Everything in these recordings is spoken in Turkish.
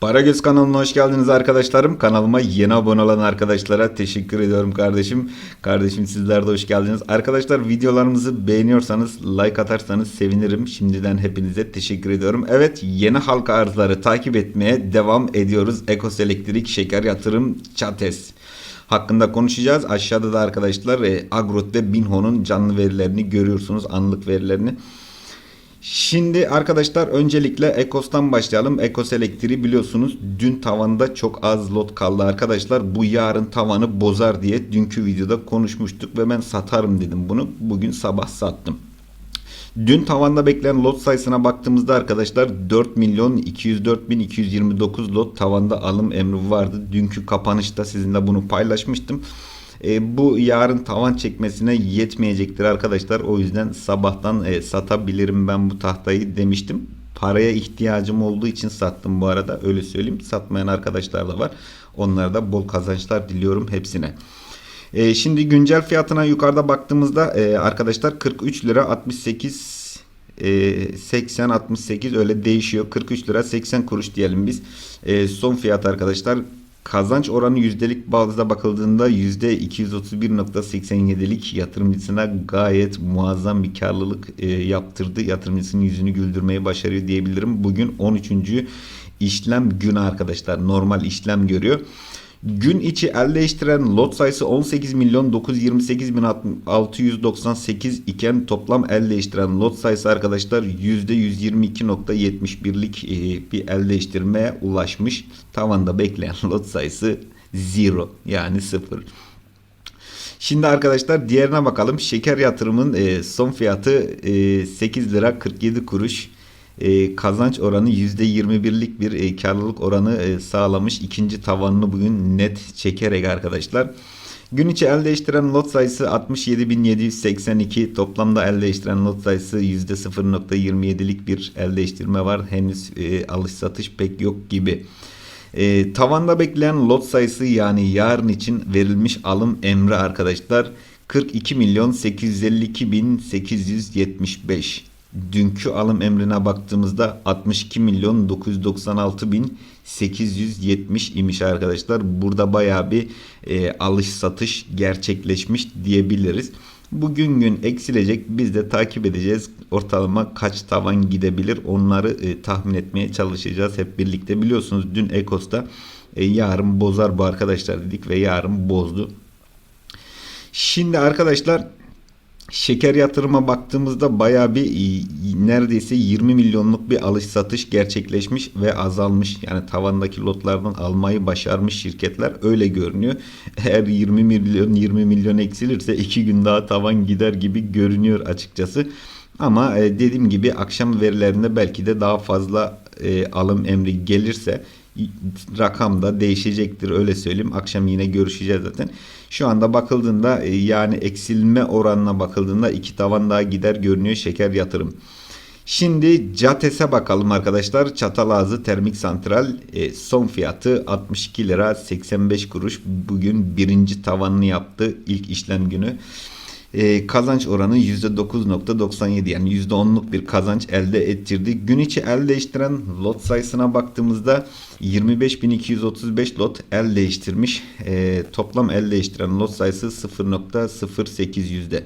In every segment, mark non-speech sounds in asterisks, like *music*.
Paragöz kanalına hoş geldiniz arkadaşlarım. Kanalıma yeni abone olan arkadaşlara teşekkür ediyorum kardeşim. Kardeşim sizler de hoş geldiniz. Arkadaşlar videolarımızı beğeniyorsanız like atarsanız sevinirim. Şimdiden hepinize teşekkür ediyorum. Evet yeni halka arzları takip etmeye devam ediyoruz. Ekos Elektrik Şeker Yatırım Çates hakkında konuşacağız. Aşağıda da arkadaşlar e, Agrot ve Binho'nun canlı verilerini görüyorsunuz. Anlık verilerini. Şimdi arkadaşlar öncelikle Ekos'tan başlayalım. Ekos elektriği biliyorsunuz dün tavanda çok az lot kaldı arkadaşlar. Bu yarın tavanı bozar diye dünkü videoda konuşmuştuk ve ben satarım dedim bunu. Bugün sabah sattım. Dün tavanda bekleyen lot sayısına baktığımızda arkadaşlar 4 milyon 204 bin 229 lot tavanda alım emri vardı. Dünkü kapanışta sizinle bunu paylaşmıştım. E, bu yarın tavan çekmesine yetmeyecektir arkadaşlar. O yüzden sabahtan e, satabilirim ben bu tahtayı demiştim. Paraya ihtiyacım olduğu için sattım bu arada. Öyle söyleyeyim. Satmayan arkadaşlar da var. Onlara da bol kazançlar diliyorum hepsine. E, şimdi güncel fiyatına yukarıda baktığımızda e, arkadaşlar 43 lira 68 e, 80 68 öyle değişiyor. 43 lira 80 kuruş diyelim biz. E, son fiyat arkadaşlar Kazanç oranı yüzdelik bazda bakıldığında %231.87'lik yatırımcısına gayet muazzam bir karlılık e, yaptırdı. Yatırımcısının yüzünü güldürmeyi başarıyor diyebilirim. Bugün 13. işlem günü arkadaşlar. Normal işlem görüyor. Gün içi el değiştiren lot sayısı 18 milyon 928 bin 698 iken toplam el değiştiren lot sayısı arkadaşlar %122.71'lik e, bir el değiştirmeye ulaşmış. Tavanda bekleyen *laughs* lot sayısı zero yani sıfır. Şimdi arkadaşlar diğerine bakalım. Şeker yatırımın e, son fiyatı 8 lira 47 kuruş e, kazanç oranı %21'lik bir e, karlılık oranı e, sağlamış. İkinci tavanını bugün net çekerek arkadaşlar. Gün içi el değiştiren lot sayısı 67.782. Toplamda el değiştiren lot sayısı %0.27'lik bir el değiştirme var. Henüz e, alış satış pek yok gibi. E, tavanda bekleyen lot sayısı yani yarın için verilmiş alım emri arkadaşlar 42 milyon 852 bin 875 dünkü alım emrine baktığımızda 62 milyon 996 bin 870 imiş arkadaşlar. Burada baya bir e, alış satış gerçekleşmiş diyebiliriz. Bugün gün eksilecek biz de takip edeceğiz. Ortalama kaç tavan gidebilir onları e, tahmin etmeye çalışacağız hep birlikte. Biliyorsunuz dün Ekos'ta e, yarın bozar bu arkadaşlar dedik ve yarın bozdu. Şimdi arkadaşlar Şeker yatırıma baktığımızda baya bir e, neredeyse 20 milyonluk bir alış satış gerçekleşmiş ve azalmış. Yani tavandaki lotlardan almayı başarmış şirketler öyle görünüyor. Eğer 20 milyon 20 milyon eksilirse 2 gün daha tavan gider gibi görünüyor açıkçası. Ama e, dediğim gibi akşam verilerinde belki de daha fazla e, alım emri gelirse rakam da değişecektir öyle söyleyeyim. Akşam yine görüşeceğiz zaten. Şu anda bakıldığında e, yani eksilme oranına bakıldığında iki tavan daha gider görünüyor şeker yatırım. Şimdi CATES'e bakalım arkadaşlar. Çatalazı Termik Santral e, son fiyatı 62 lira 85 kuruş. Bugün birinci tavanını yaptı ilk işlem günü e, kazanç oranı %9.97 yani %10'luk bir kazanç elde ettirdi. Gün içi el değiştiren lot sayısına baktığımızda 25.235 lot el değiştirmiş. E, toplam el değiştiren lot sayısı 0.08 yüzde.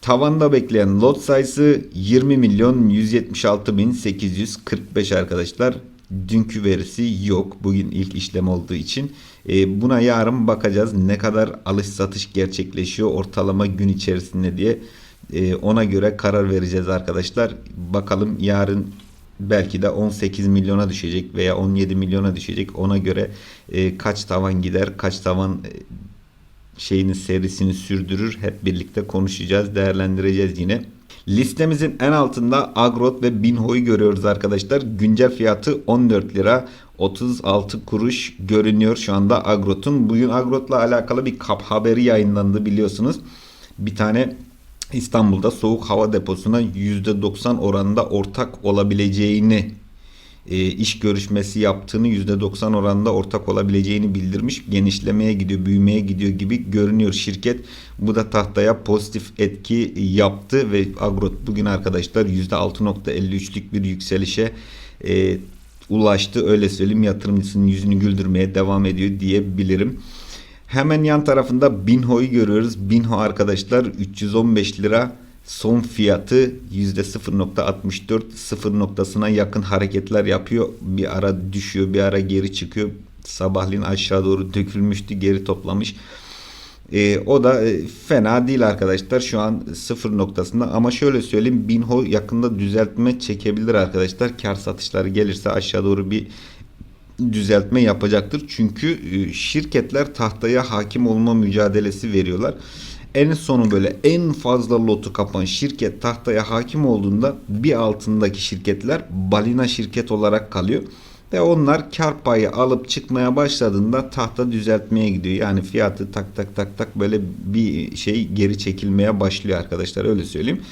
Tavanda bekleyen lot sayısı 20 milyon 176 bin 845 arkadaşlar. Dünkü verisi yok. Bugün ilk işlem olduğu için. E, buna yarın bakacağız. Ne kadar alış satış gerçekleşiyor ortalama gün içerisinde diye. E, ona göre karar vereceğiz arkadaşlar. Bakalım yarın belki de 18 milyona düşecek veya 17 milyona düşecek. Ona göre e, kaç tavan gider, kaç tavan e, şeyini serisini sürdürür. Hep birlikte konuşacağız, değerlendireceğiz yine. Listemizin en altında Agrot ve Binho'yu görüyoruz arkadaşlar. Güncel fiyatı 14 lira 36 kuruş görünüyor şu anda Agrot'un. Bugün Agrot'la alakalı bir kap haberi yayınlandı biliyorsunuz. Bir tane İstanbul'da soğuk hava deposuna %90 oranında ortak olabileceğini iş görüşmesi yaptığını %90 oranında ortak olabileceğini bildirmiş. Genişlemeye gidiyor, büyümeye gidiyor gibi görünüyor şirket. Bu da tahtaya pozitif etki yaptı ve Agrot bugün arkadaşlar %6.53'lük bir yükselişe e, ulaştı. Öyle söyleyeyim yatırımcısının yüzünü güldürmeye devam ediyor diyebilirim. Hemen yan tarafında Binho'yu görüyoruz. Binho arkadaşlar 315 lira son fiyatı %0.64 sıfır noktasına yakın hareketler yapıyor. Bir ara düşüyor bir ara geri çıkıyor. Sabahleyin aşağı doğru dökülmüştü geri toplamış. E, o da e, fena değil arkadaşlar şu an sıfır noktasında ama şöyle söyleyeyim Binho yakında düzeltme çekebilir arkadaşlar kar satışları gelirse aşağı doğru bir düzeltme yapacaktır çünkü e, şirketler tahtaya hakim olma mücadelesi veriyorlar en sonu böyle en fazla lotu kapan şirket tahtaya hakim olduğunda bir altındaki şirketler balina şirket olarak kalıyor. Ve onlar kar payı alıp çıkmaya başladığında tahta düzeltmeye gidiyor. Yani fiyatı tak tak tak tak böyle bir şey geri çekilmeye başlıyor arkadaşlar öyle söyleyeyim.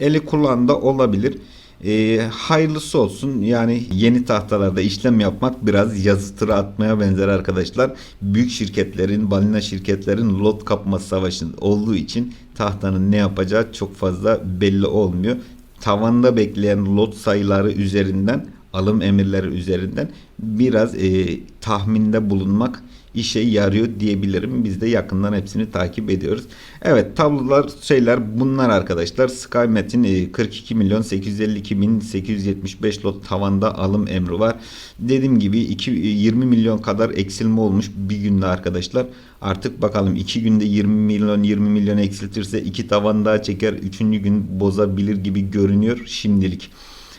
Eli kulağında olabilir. Ee, hayırlısı olsun. Yani yeni tahtalarda işlem yapmak biraz yazı tura atmaya benzer arkadaşlar. Büyük şirketlerin, balina şirketlerin lot kapma savaşı olduğu için tahtanın ne yapacağı çok fazla belli olmuyor. Tavanda bekleyen lot sayıları üzerinden alım emirleri üzerinden biraz e, tahminde bulunmak işe yarıyor diyebilirim. Biz de yakından hepsini takip ediyoruz. Evet tablolar şeyler bunlar arkadaşlar. SkyMet'in e, 42 milyon 852 bin 875 lot tavanda alım emri var. Dediğim gibi 2, 20 milyon kadar eksilme olmuş bir günde arkadaşlar. Artık bakalım 2 günde 20 milyon 20 milyon eksiltirse 2 tavan daha çeker. 3. gün bozabilir gibi görünüyor şimdilik.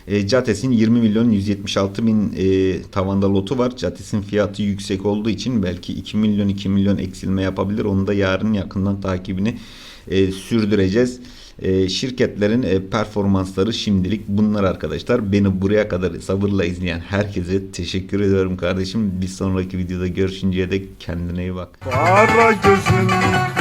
E, Cates'in 20 milyon 176 bin e, tavanda lotu var. Cates'in fiyatı yüksek olduğu için belki 2 milyon 2 milyon eksilme yapabilir. Onu da yarın yakından takibini e, sürdüreceğiz. E, şirketlerin e, performansları şimdilik bunlar arkadaşlar. Beni buraya kadar sabırla izleyen herkese teşekkür ediyorum kardeşim. Bir sonraki videoda görüşünceye dek kendine iyi bak. Para gözün